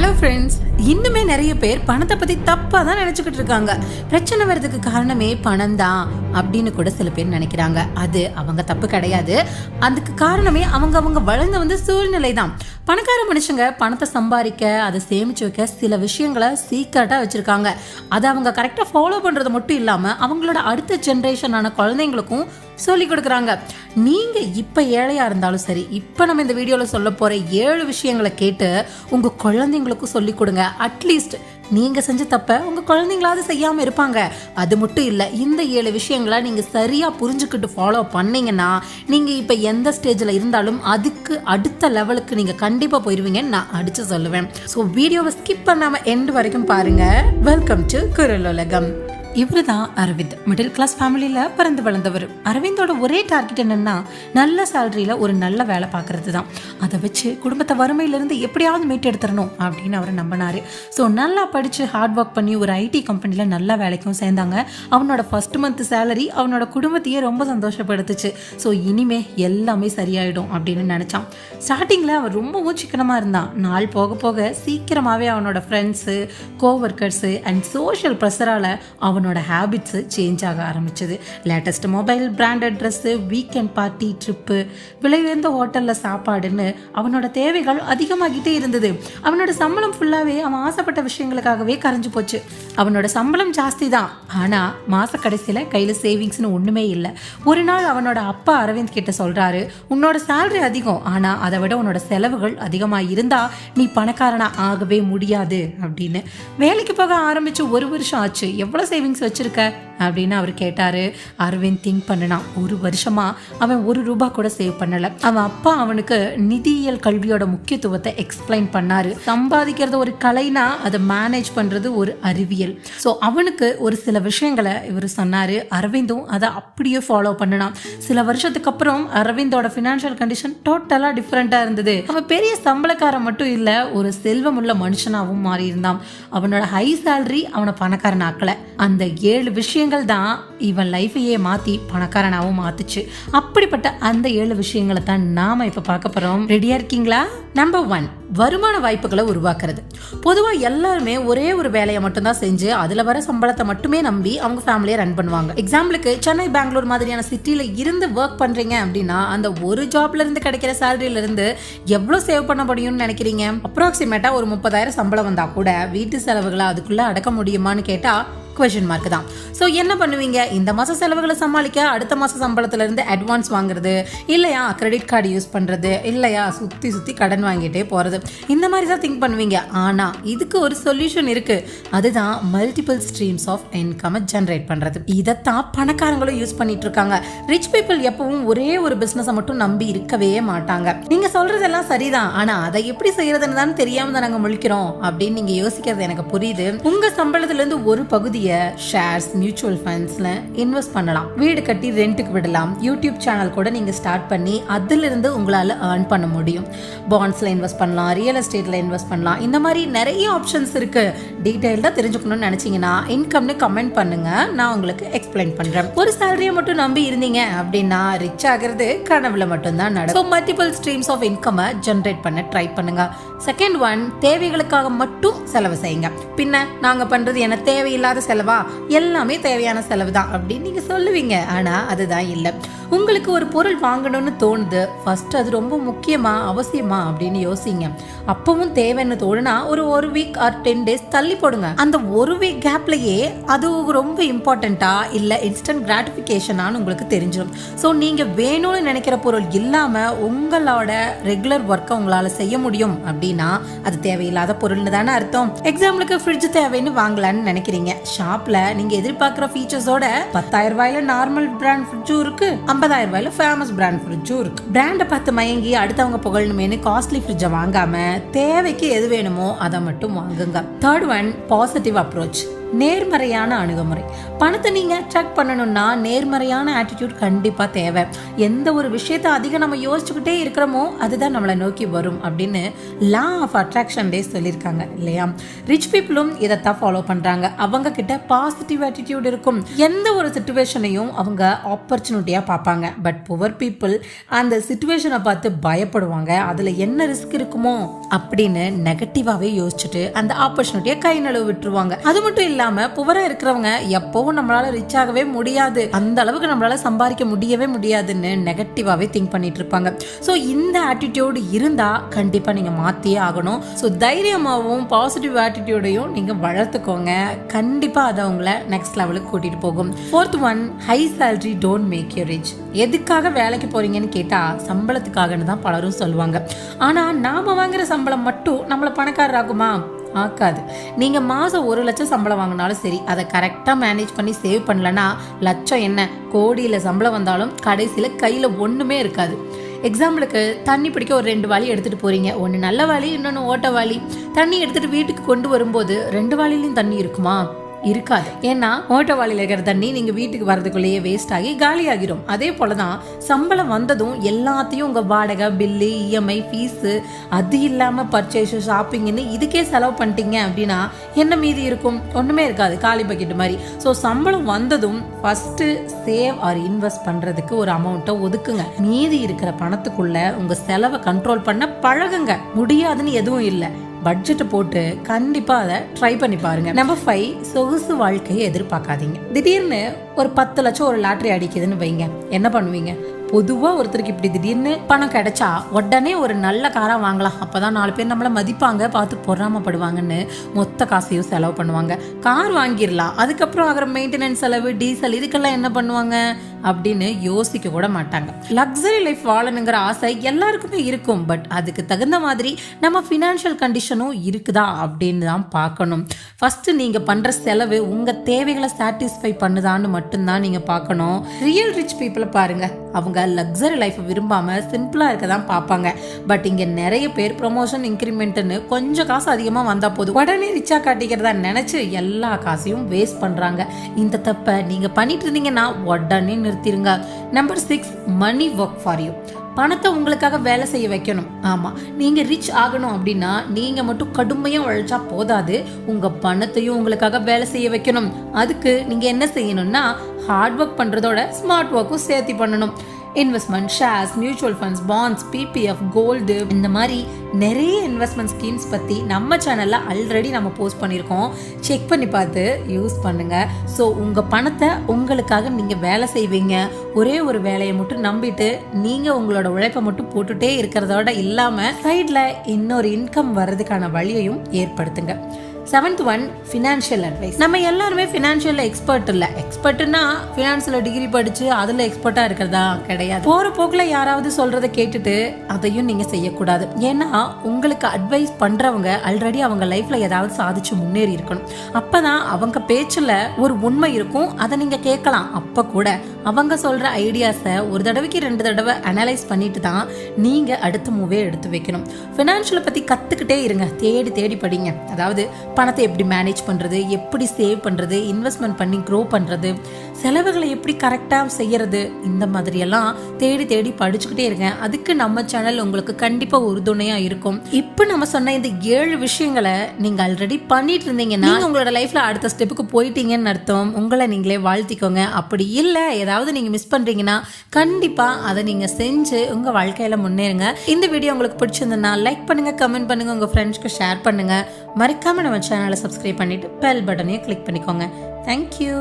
Hello friends இன்னுமே நிறைய பேர் பணத்தை பற்றி தப்பாக தான் நினச்சிக்கிட்டு இருக்காங்க. பிரச்சனை வர்றதுக்கு காரணமே பணம் தான் அப்படின்னு கூட சில பேர் நினைக்கிறாங்க. அது அவங்க தப்பு கிடையாது. அதுக்கு காரணமே அவங்க அவங்க வளர்ந்து வந்து சூழ்நிலை தான் பணக்கார மனுஷங்க பணத்தை சம்பாதிக்க அதை சேமிச்சு வைக்க சில விஷயங்களை சீக்கிரட்டாக வச்சுருக்காங்க. அதை அவங்க கரெக்டாக ஃபாலோ பண்ணுறது மட்டும் இல்லாமல் அவங்களோட அடுத்த ஜென்ரேஷனான குழந்தைங்களுக்கும் சொல்லி கொடுக்குறாங்க. நீங்க இப்ப ஏழையா இருந்தாலும் சரி இப்ப நம்ம இந்த வீடியோல சொல்ல போற ஏழு விஷயங்களை கேட்டு உங்க குழந்தைங்களுக்கும் சொல்லி கொடுங்க. அட்லீஸ்ட் நீங்க செஞ்ச தப்ப உங்க குழந்தைங்களாவது செய்யாம இருப்பாங்க. அது மட்டும் இல்ல இந்த ஏழு விஷயங்களை நீங்க சரியா புரிஞ்சுக்கிட்டு ஃபாலோ பண்ணீங்கன்னா நீங்க இப்ப எந்த ஸ்டேஜ்ல இருந்தாலும் அதுக்கு அடுத்த லெவலுக்கு நீங்க கண்டிப்பா போயிருவீங்கன்னு நான் அடிச்சு சொல்லுவேன். ஸோ வீடியோவை ஸ்கிப் பண்ணாம எண்டு வரைக்கும் பாருங்க. வெல்கம் டு குரல் உலகம் இவர் தான் அரவிந்த் மிடில் கிளாஸ் ஃபேமிலியில் பிறந்து வளர்ந்தவர். அரவிந்தோட ஒரே டார்கெட் என்னென்னா நல்ல சேலரியில் ஒரு நல்ல வேலை பார்க்கறது தான் அதை வச்சு குடும்பத்தை வறுமையிலேருந்து எப்படியாவது மீட்டெடுத்துடணும் அப்படின்னு அவர் நம்பினார். ஸோ நல்லா படித்து ஹார்ட் ஒர்க் பண்ணி ஒரு ஐடி கம்பெனியில் நல்ல வேலைக்கும் சேர்ந்தாங்க. அவனோட ஃபஸ்ட் மந்த் சேலரி அவனோட குடும்பத்தையே ரொம்ப சந்தோஷப்படுத்துச்சு. ஸோ இனிமே எல்லாமே சரியாயிடும் அப்படின்னு நினச்சான். ஸ்டார்டிங்கில் அவன் ரொம்பவும் சிக்கனமாக இருந்தான். நாள் போக போக சீக்கிரமாகவே அவனோட ஃப்ரெண்ட்ஸு கோவர்க்கர்ஸு அண்ட் சோஷியல் ப்ரெஷரால் அவன் அவனோட ஹேபிட்ஸு சேஞ்ச் ஆக ஆரம்பிச்சது. Latest mobile branded dress weekend party trip விலை உயர்ந்த ஹோட்டலில் சாப்பாடுன்னு அவனோட தேவைகள் அதிகமாகிட்டே இருந்தது. அவனோட சம்பளம் ஃபுல்லாகவே அவன் ஆசைப்பட்ட விஷயங்களுக்காகவே கரைஞ்சு போச்சு. அவனோட சம்பளம் ஜாஸ்தி தான் ஆனால் மாத கடைசியில் கையில் சேவிங்ஸ்னு ஒன்றுமே இல்லை. ஒரு நாள் அவனோட அப்பா அரவிந்த் கிட்ட சொல்கிறாரு உன்னோட சேலரி அதிகம். ஆனால் அதை விட உன்னோட செலவுகள் அதிகமாக இருந்தால் நீ பணக்காரனாக ஆகவே முடியாது. அப்படின்னு. வேலைக்கு போக ஆரம்பித்து ஒரு வருஷம் ஆச்சு. எவ்வளோ சேவிங்ஸ் வச்சிருக்க. அப்படின்னு அவர் கேட்டாரு. அரவிந்த் திங்க் பண்ணினான் ஒரு வருஷமா அவன் ஒரு ரூபா கூட சேவ் பண்ணலை. அவன் அப்பா அவனுக்கு நிதியியல் கல்வியோட முக்கியத்துவத்தை எக்ஸ்பிளைன் பண்ணாரு. சம்பாதிக்கிறது ஒரு கலைனா அதை மேனேஜ் பண்றது ஒரு அறிவியல். ஸோ அவனுக்கு ஒரு சில விஷயங்களை இவர் சொன்னாரு. அரவிந்தும் அதை அப்படியே ஃபாலோ பண்ணினான். சில வருஷத்துக்கு அப்புறம் அரவிந்தோட ஃபினான்ஷியல் கண்டிஷன் டோட்டலாக டிஃப்ரெண்ட்டாக இருந்தது. அவன் பெரிய சம்பளக்காரன் மட்டும் இல்லை ஒரு செல்வம் உள்ள மனுஷனாகவும் மாறியிருந்தான். அவனோட ஹை சேலரி அவனை பணக்காரன் ஆக்கலை. அந்த ஏழு விஷயங்கள் தான் இவன் லைஃபையே மாத்தி பணக்காரனாகவும் மாத்துச்சு. அப்படிப்பட்ட அந்த ஏழு விஷயங்களை தான் நாம இப்ப பார்க்க போறோம். ரெடியா இருக்கீங்களா? நம்பர் ஒன் வருமான வாய்ப்புகளை உருவாக்குறது. பொதுவாக எல்லாருமே ஒரே ஒரு வேலையை மட்டும்தான் செஞ்சு அதில் வர சம்பளத்தை மட்டுமே நம்பி அவங்க ஃபேமிலியை ரன் பண்ணுவாங்க. எக்ஸாம்பிளுக்கு சென்னை பெங்களூர் மாதிரியான சிட்டியில் இருந்து ஒர்க் பண்ணுறீங்க அப்படின்னா அந்த ஒரு ஜாப்ல இருந்து கிடைக்கிற சேலரியிலேருந்து எவ்வளோ சேவ் பண்ண முடியும்னு நினைக்கிறீங்க? அப்ராக்சிமேட்டாக ஒரு முப்பதாயிரம் சம்பளம் வந்தால் கூட வீட்டு செலவுகளை அதுக்குள்ளே அடக்க முடியுமான்னு கேட்டால் கொஷின் மார்க் தான். ஸோ என்ன பண்ணுவீங்க? இந்த மாதம் செலவுகளை சமாளிக்க அடுத்த மாதம் சம்பளத்துலேருந்து அட்வான்ஸ் வாங்குறது இல்லையா? கிரெடிட் கார்டு யூஸ் பண்ணுறது இல்லையா? சுற்றி சுற்றி கடன் வாங்கிட்டே போகிறது இந்த மாதிரி தான் திங்க் பண்ணுவீங்க. ஆனால் இதுக்கு ஒரு சொல்யூஷன் இருக்குது அதுதான் multiple streams of income generate பண்ணுறது இதைத்தான் பணக்காரங்களும் யூஸ் பண்ணிட்டு இருக்காங்க. ரிச் பீப்புள் எப்பவும் ஒரே ஒரு பிஸ்னஸை மட்டும் நம்பி இருக்கவே மாட்டாங்க. நீங்கள் சொல்கிறதெல்லாம் சரிதான். ஆனால் அதை எப்படி செய்யறதுன்னு தான் தெரியாமல் தான் நாங்கள் முழிக்கிறோம் அப்படின்னு நீங்கள் யோசிக்கிறது எனக்கு புரியுது. உங்கள் சம்பளத்துலேருந்து ஒரு பகுதியை ஷேர்ஸ் மியூச்சுவல் ஃபண்ட்ஸில் இன்வெஸ்ட் பண்ணலாம். வீடு கட்டி ரெண்ட்டுக்கு விடலாம். யூடியூப் சேனல் கூட நீங்கள் ஸ்டார்ட் பண்ணி அதிலிருந்து உங்களால் ஏர்ன் பண்ண முடியும். பாண்ட்ஸில் இன்வெஸ்ட் பண்ணலாம் ரியல் எஸ்டேட்டில் இன்வெஸ்ட் பண்ணலாம். இந்த மாதிரி நிறைய ஆப்ஷன்ஸ் இருக்குது டீட்டெயில்டாக தெரிஞ்சுக்கணும்னு நினச்சிங்கன்னா இன்கம்னு கமெண்ட் பண்ணுங்க. நான் உங்களுக்கு எக்ஸ்பிளைன் பண்ணுறேன் ஒரு சேலரியை மட்டும் நம்பி இருந்தீங்க அப்படின்னா ரிச் ஆகிறது கனவுல மட்டும்தான் நடக்கும். மல்டிபிள் ஸ்ட்ரீம்ஸ் ஆஃப் இன்கம்மை ஜென்ரேட் பண்ண ட்ரை பண்ணுங்க. செகண்ட் ஒன் தேவைகளுக்காக மட்டும் செலவு செய்யுங்க. பின்ன நாங்கள் பண்ணுறது என்ன? தேவையில்லாத செலவு எல்லாமே தேவையான செலவு தான் அப்படின்னு நீங்கள் சொல்லுவீங்க. ஆனால் அதுதான் இல்லை. உங்களுக்கு ஒரு பொருள் வாங்கணும்னு தோணுது. ஃபர்ஸ்ட் அது ரொம்ப முக்கியமா அவசியமா அப்படின்னு யோசிங்க. அப்பவும் தேவைன்னு தோணுனா ஒரு ஒரு வீக் ஆர் டென் டேஸ் தள்ளி போடுங்க. அந்த ஒரு வீக் கேப்லயே அது ரொம்ப இம்பார்ட்டண்ட்டா இல்லை இன்ஸ்டன்ட் கிராட்டிஃபிகேஷனான்னு உங்களுக்கு தெரிஞ்சிடும் ஸோ நீங்கள் வேணும்னு நினைக்கிற பொருள் இல்லாமல் உங்களோட ரெகுலர் ஒர்க்கை உங்களால் செய்ய முடியும் அப்படின்னா அது தேவையில்லாத பொருள்னு தானே அர்த்தம். எக்ஸாம்பிளுக்கு ஃப்ரிட்ஜ் தேவைன்னு வாங்கலான்னு நினைக்கிறீங்க. ஷாப்பில் நீங்கள் எதிர்பார்க்குற ஃபீச்சர்ஸோட பத்தாயிரம் ரூபாயில நார்மல் பிராண்ட் ஃப்ரிட்ஜும் இருக்கு. ஐம்பதாயிரம் ரூபாயில ஃபேமஸ் பிராண்ட் ஃப்ரிட்ஜும் இருக்கு. பிராண்டை பார்த்து மயங்கி அடுத்தவங்க புகழணுமேனு காஸ்ட்லி ஃப்ரிட்ஜை வாங்காம தேவைக்கு எது வேணுமோ அதை மட்டும் வாங்குங்க. தேர்ட் ஒன் பாசிட்டிவ் அப்ரோச் நேர்மறையான அணுகுமுறை. பணத்தை நீங்க அட்ராக்ட் பண்ணணும்னா நேர்மறையான ஆட்டிடியூட் கண்டிப்பா தேவை. எந்த ஒரு விஷயத்த அதிகம் நம்ம யோசிச்சுக்கிட்டே இருக்கிறோமோ அதுதான் நம்மளை நோக்கி வரும் அப்படின்னு லா ஆஃப் அட்ராக்ஷன் டே சொல்லியிருக்காங்க இல்லையா? ரிச் பீப்புளும் இதைத்தான் ஃபாலோ பண்றாங்க. அவங்க கிட்ட பாசிட்டிவ் ஆட்டிடியூட் இருக்கும். எந்த ஒரு சுச்சுவேஷனையும் அவங்க ஆப்பர்ச்சுனிட்டியா பார்ப்பாங்க. பட் புவர் பீப்புள் அந்த சுச்சுவேஷனை பார்த்து பயப்படுவாங்க. அதுல என்ன ரிஸ்க் இருக்குமோ? அப்படின்னு நெகட்டிவாவே யோசிச்சுட்டு அந்த ஆப்பர்ச்சுனிட்டியை கை நழுவு விட்டுருவாங்க. அது மட்டும் இல்லாம புவரா இருக்கிறவங்க எப்பவும் நம்மளால ரிச் ஆகவே முடியாது. அந்த அளவுக்கு நம்மளால சம்பாதிக்க முடியவே முடியாதுன்னு நெகட்டிவாவே திங்க் பண்ணிட்டு இருப்பாங்க. ஸோ இந்த ஆட்டிடியூடு இருந்தா கண்டிப்பா நீங்க மாத்தியே ஆகணும். ஸோ தைரியமாகவும் பாசிட்டிவ் ஆட்டிடியூடையும் நீங்க வளர்த்துக்கோங்க. கண்டிப்பா அதை உங்களை நெக்ஸ்ட் லெவலுக்கு கூட்டிட்டு போகும். Fourth one high salary don't make you rich எதுக்காக வேலைக்கு போறீங்கன்னு கேட்டா சம்பளத்துக்காகன்னு தான் பலரும் சொல்லுவாங்க. ஆனா நாம வாங்குற சம்பளம் சம்பளம் மட்டும் நம்மளை பணக்காரராகுமா? ஆக்காது. நீங்கள் மாதம் ஒரு லட்சம் சம்பளம் வாங்கினாலும் சரி அதை கரெக்டாக மேனேஜ் பண்ணி சேவ் பண்ணலனா லட்சம் என்ன? கோடியில் சம்பளம் வந்தாலும் கடைசியில் கையில் ஒன்றுமே இருக்காது. எக்ஸாம்பிளுக்கு தண்ணி பிடிக்க ஒரு ரெண்டு வாளி எடுத்துகிட்டு போகிறீங்க ஒன்று நல்ல வாளி இன்னொன்று ஓட்ட வாளி. தண்ணி எடுத்துகிட்டு வீட்டுக்கு கொண்டு வரும்போது ரெண்டு வாளிலையும் தண்ணி இருக்குமா? இருக்காது. ஏன்னா ஓட்ட வாளியில் இருக்கிற தண்ணி நீங்க வீட்டுக்கு வரதுக்குள்ளேயே வேஸ்ட் ஆகி காலி ஆகிரும் அதே போலதான் சம்பளம் வந்ததும் எல்லாத்தையும் உங்க வாடகை பில்லு இஎம்ஐ ஃபீஸு அது இல்லாம பர்ச்சேஸ் ஷாப்பிங்னு இதுக்கே செலவு பண்ணிட்டீங்க அப்படின்னா என்ன மீதி இருக்கும்? ஒண்ணுமே இருக்காது. காலி பக்கெட் மாதிரி. ஸோ சம்பளம் வந்ததும் ஃபர்ஸ்ட் சேவ் ஆர் இன்வெஸ்ட் பண்றதுக்கு ஒரு அமௌண்ட்டை ஒதுக்குங்க. மீதி இருக்கிற பணத்துக்குள்ள உங்க செலவை கண்ட்ரோல் பண்ண பழகுங்க. முடியாதுன்னு எதுவும் இல்லை. பட்ஜெட்டை போட்டு கண்டிப்பா அதை ட்ரை பண்ணி பாருங்க. நம்பர் ஃபைவ் சொகுசு வாழ்க்கையை எதிர்பார்க்காதீங்க. திடீர்னு ஒரு பத்து லட்சம் ஒரு லாட்ரி அடிக்குதுன்னு வைங்க. என்ன பண்ணுவீங்க? பொதுவாக ஒருத்தருக்கு இப்படி திடீர்னு பணம் கிடைச்சா உடனே ஒரு நல்ல காராக வாங்கலாம். அப்பதான் நாலு பேர் நம்மளை மதிப்பாங்க பார்த்து பொறாமப்படுவாங்கன்னு மொத்த காசையும் செலவு பண்ணுவாங்க. கார் வாங்கிடலாம் அதுக்கப்புறம் ஆகிற மெயின்டெனன்ஸ் செலவு டீசல் இதுக்கெல்லாம் என்ன பண்ணுவாங்க? அப்படின்னு யோசிக்க கூட மாட்டாங்க. லக்ஸரி லைஃப் வாழணுங்கிற ஆசை எல்லாருக்குமே இருக்கும். பட் அதுக்கு தகுந்த மாதிரி நம்ம ஃபினான்ஷியல் கண்டிஷனும் இருக்குதா அப்படின்னு தான் பார்க்கணும். ஃபஸ்ட்டு நீங்கள் பண்ணுற செலவு உங்கள் தேவைகளை சாட்டிஸ்ஃபை பண்ணுதான்னு மட்டும்தான் நீங்கள் பார்க்கணும். ரியல் ரிச் பீப்புளை பாருங்கள் அவங்க லக்ஸரி லைஃப் விரும்பாமல் சிம்பிளாக இருக்க தான் பார்ப்பாங்க. பட் இங்கே நிறைய பேர் ப்ரொமோஷன் இன்க்ரிமெண்ட்டுன்னு கொஞ்சம் காசு அதிகமாக வந்தால் போதும். உடனே ரிச்சாக காட்டிக்கிறதா நினச்சி எல்லா காசையும் வேஸ்ட் பண்ணுறாங்க இந்த தப்பை நீங்கள் பண்ணிட்டு இருந்தீங்கன்னா உடனே நிறுத்திடுங்க number six money work for you பணத்தை உங்களுக்காக வேலை செய்ய வைக்கணும். ஆமாம் நீங்கள் ரிச் ஆகணும் அப்படின்னா நீங்கள் மட்டும் கடுமையாக உழைச்சா போதாது. உங்கள் பணத்தையும் உங்களுக்காக வேலை செய்ய வைக்கணும். அதுக்கு நீங்கள் என்ன செய்யணும்னா ஹார்ட் ஒர்க் பண்ணுறதோட ஸ்மார்ட் ஒர்க்கும் சேர்த்து பண்ணணும். Investment shares mutual funds bonds PPF gold இந்த மாதிரி நிறைய இன்வெஸ்ட்மெண்ட் ஸ்கீம்ஸ் பற்றி நம்ம சேனலில் ஆல்ரெடி நம்ம போஸ்ட் பண்ணியிருக்கோம். செக் பண்ணி பார்த்து யூஸ் பண்ணுங்கள் ஸோ உங்கள் பணத்தை உங்களுக்காக நீங்கள் வேலை செய்வீங்க. ஒரே ஒரு வேலையை மட்டும் நம்பிட்டு நீங்கள் உங்களோட உழைப்பை மட்டும் போட்டுட்டே இருக்கிறதோட இல்லாமல் சைடில் இன்னொரு இன்கம் வர்றதுக்கான வழியையும் ஏற்படுத்துங்க. செவன்த் ஒன் ஃபினான்ஷியல் அட்வைஸ் நம்ம எல்லாருமே ஃபினான்ஷியல் எக்ஸ்பர்ட் இல்லை. எக்ஸ்பர்ட்னா ஃபினான்ஸில் டிகிரி படித்து அதில் எக்ஸ்பர்ட்டாக இருக்கிறதா? கிடையாது. போகிற போக்கில் யாராவது சொல்கிறத கேட்டுட்டு அதையும் நீங்கள் செய்யக்கூடாது. ஏன்னா உங்களுக்கு அட்வைஸ் பண்ணுறவங்க ஆல்ரெடி அவங்க லைஃப்பில் ஏதாவது சாதிச்சு முன்னேறி இருக்கணும். அப்போ தான் அவங்க பேச்சில் ஒரு உண்மை இருக்கும். அதை நீங்கள் கேட்கலாம். அப்போ கூட. அவங்க சொல்கிற ஐடியாஸை ஒரு தடவைக்கு ரெண்டு தடவை அனலைஸ் பண்ணிட்டு தான் நீங்கள் அடுத்த மூவே எடுத்து வைக்கணும். ஃபினான்ஷியலை பற்றி கற்றுக்கிட்டே இருங்க. தேடி தேடி படிங்க. அதாவது பணத்தை எப்படி மேனேஜ் பண்ணுறது எப்படி சேவ் பண்ணுறது இன்வெஸ்ட்மெண்ட் பண்ணி க்ரோ பண்ணுறது செலவுகளை எப்படி கரெக்டாக செய்யறது? இந்த மாதிரியெல்லாம் தேடி தேடி படிச்சுக்கிட்டே இருக்கேன். அதுக்கு நம்ம சேனல் உங்களுக்கு கண்டிப்பாக உறுதுணையாக இருக்கும். இப்போ நம்ம சொன்ன இந்த ஏழு விஷயங்களை நீங்கள் ஆல்ரெடி பண்ணிட்டு இருந்தீங்கன்னா உங்களோட லைஃப்பில் அடுத்த ஸ்டெப்புக்கு போயிட்டீங்கன்னு அர்த்தம். உங்களை நீங்களே வாழ்த்திக்கோங்க. அப்படி இல்லை ஏதாவது நீங்கள் மிஸ் பண்ணுறீங்கன்னா கண்டிப்பாக அதை நீங்கள் செஞ்சு உங்கள் வாழ்க்கையில் முன்னேறுங்க. இந்த வீடியோ உங்களுக்கு பிடிச்சிருந்ததுன்னா லைக் பண்ணுங்கள் கமெண்ட் பண்ணுங்கள் உங்கள் ஃப்ரெண்ட்ஸ்க்கு ஷேர் பண்ணுங்கள் மறக்காமல் நம்ம சேனலை சப்ஸ்கிரைப் பண்ணிவிட்டு பெல் பட்டனையும் கிளிக் பண்ணிக்கோங்க. தேங்க்யூ